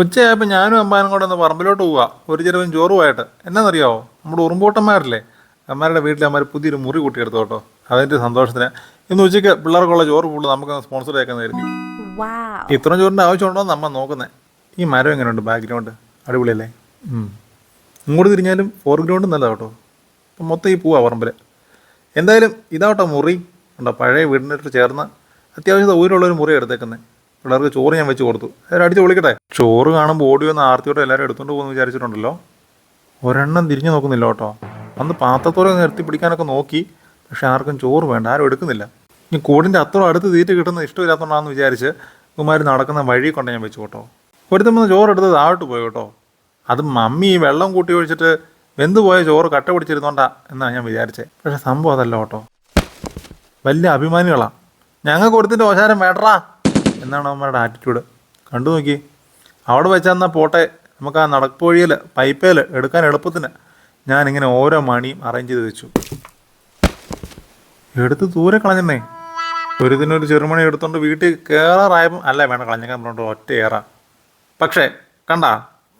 ഉച്ചയായപ്പോൾ ഞാനും അമ്മാനും കൂടെ ഒന്ന് പറമ്പിലോട്ട് പോവുക ഒരു ചെറുവും ചോറുമായിട്ട്. എന്നാന്നറിയാവോ? നമ്മുടെ ഉറുമ്പോട്ടന്മാരല്ലേ? അമ്മമാരുടെ വീട്ടിൽ അമ്മമാർ പുതിയൊരു മുറി കൂട്ടിയെടുത്തു കേട്ടോ. അതിന്റെ സന്തോഷത്തിന്. ഇന്ന് ഉച്ചയ്ക്ക് പിള്ളേർക്കുള്ള ചോറ് ഫുള്ള് നമുക്ക് സ്പോൺസർ കരുതി Wow. ഇത്രയും ചോറിന്റെ ആവശ്യമുണ്ടോ എന്ന് അമ്മ നോക്കുന്നത് ഈ മരം എങ്ങനെയുണ്ട് ബാക്ക്ഗ്രൗണ്ട് അടിപൊളിയല്ലേ? ഇങ്ങോട്ട് തിരിഞ്ഞാലും ഫോർഗ്രൗണ്ട് നല്ലതാ കേട്ടോ. അപ്പം മൊത്തം ഈ പൂവാ പറമ്പിൽ എന്തായാലും ഇതാവട്ടോ മുറി. ഉണ്ടോ പഴയ വീടിനോട്ട് ചേർന്ന് അത്യാവശ്യം സൗകര്യമുള്ള ഒരു മുറി എടുത്തേക്കുന്നത് പിള്ളേർക്ക് ചോറ് ഞാൻ വെച്ച് കൊടുത്തു. എല്ലാവരും അടിച്ച് വിളിക്കട്ടെ ചോറ് കാണുമ്പോൾ ഓടി വന്ന് ആർത്തിയോടെ എല്ലാവരും എടുത്തുകൊണ്ട് പോകുന്നു വിചാരിച്ചിട്ടുണ്ടല്ലോ? ഒരെണ്ണം തിരിഞ്ഞു നോക്കുന്നില്ല കേട്ടോ. അന്ന് പാത്രത്തോടെ നിർത്തി പിടിക്കാനൊക്കെ നോക്കി. പക്ഷെ ആർക്കും ചോറ് വേണ്ട ആരും എടുക്കുന്നില്ല. ഇനി കൂടിന്റെ അത്ര അടുത്ത് തീറ്റ് കിട്ടുന്ന ഇഷ്ടമില്ലാത്തതുകൊണ്ടാണെന്ന് വിചാരിച്ച് കുമാരി നടക്കുന്ന വഴി കൊണ്ട് ഞാൻ വെച്ചു കേട്ടോ. ഒരുത്തമ്മ ചോറ് എടുത്ത് താഴോട്ട് പോയി കേട്ടോ. അത് മമ്മി ഈ വെള്ളം കൂട്ടി ഒഴിച്ചിട്ട് വെന്ത് പോയ ചോറ് കട്ട പിടിച്ചിരുന്നോണ്ടാ എന്നാണ് ഞാൻ വിചാരിച്ചത് പക്ഷെ സംഭവം അതല്ല കേട്ടോ. വലിയ അഭിമാനികളാണ് ഞങ്ങൾക്ക് കൊടുത്തിട്ട് ഓശാരം വേണ്ടറാ എന്നാണ് അവന്മാരുടെ ആറ്റിറ്റ്യൂഡ് കണ്ടു നോക്കി. അവിടെ വെച്ചെന്നാൽ പോട്ടെ. നമുക്ക് ആ നടപ്പൊഴിയിൽ പൈപ്പേൽ എടുക്കാൻ എളുപ്പത്തിന്. ഞാനിങ്ങനെ ഓരോ മണിയും അറേഞ്ച് ചെയ്ത് വെച്ചു. എടുത്ത് ദൂരെ കളഞ്ഞെന്നേ. ഒരു ഇതിനൊരു ചെറുമണി എടുത്തോണ്ട് വീട്ടിൽ കയറാറായപ്പം അല്ല വേണ്ട കളഞ്ഞേക്കാൻ പറഞ്ഞോണ്ട് ഒറ്റ ഏറാ. പക്ഷേ കണ്ട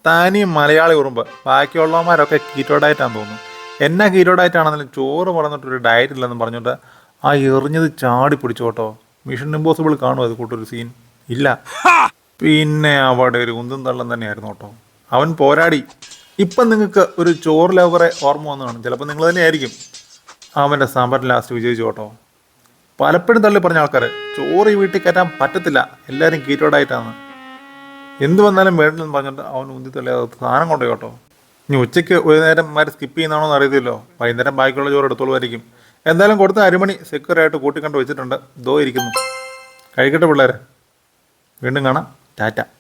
താനിയും മലയാളി ഉറുമ്പ്. ബാക്കിയുള്ളവന്മാരൊക്കെ കീറ്റോ ഡയറ്റാന്ന് തോന്നുന്നു. എന്നാ കീറ്റോ ഡയറ്റ് ആണെങ്കിലും ചോറ് പറഞ്ഞിട്ട് ഒരു ഡയറ്റ് ഇല്ലെന്ന് പറഞ്ഞിട്ട് ആ എറിഞ്ഞത് ചാടി പിടിച്ചു കേട്ടോ. മിഷൻ ഇമ്പോസിബിൾ കാണും അത് കൂട്ടൊരു സീൻ ഇല്ല. പിന്നെ അവിടെ ഒരു ഉന്തും തള്ളം തന്നെയായിരുന്നു കേട്ടോ. അവൻ പോരാടി. ഇപ്പം നിങ്ങൾക്ക് ഒരു ചോറ് ലവറെ ഓർമ്മ വന്നു കാണും. ചിലപ്പോൾ നിങ്ങൾ തന്നെയായിരിക്കും അവന്റെ സമരം ലാസ്റ്റ് വിജയിച്ചു കേട്ടോ. പലപ്പോഴും തള്ളി പറഞ്ഞ ആൾക്കാർ ചോറ് ഈ വീട്ടിൽ കയറ്റാൻ പറ്റത്തില്ല. എല്ലാവരും കീറ്റോടായിട്ടാണ് എന്ത് വന്നാലും വേണ്ടില്ലെന്ന് പറഞ്ഞിട്ട് അവൻ ഉന്തി തള്ളി അത് സാധനം കൊണ്ടുപോയി കേട്ടോ. ഇനി ഉച്ചയ്ക്ക് ഒരു നേരം മാറി സ്കിപ്പ് ചെയ്യുന്നതാണോ എന്ന് അറിയത്തില്ലോ വൈകുന്നേരം ബാക്കിയുള്ള ചോറ് എടുത്തോളുമായിരിക്കും. എന്തായാലും കൊടുത്ത അരിമണി സെക്യൂർ ആയിട്ട് കൂട്ടിക്കണ്ട് വെച്ചിട്ടുണ്ട്. ദോ ഇരിക്കുന്നു. കഴിക്കട്ടെ പിള്ളേരെ. വീണ്ടും കാണാം. ടാറ്റ.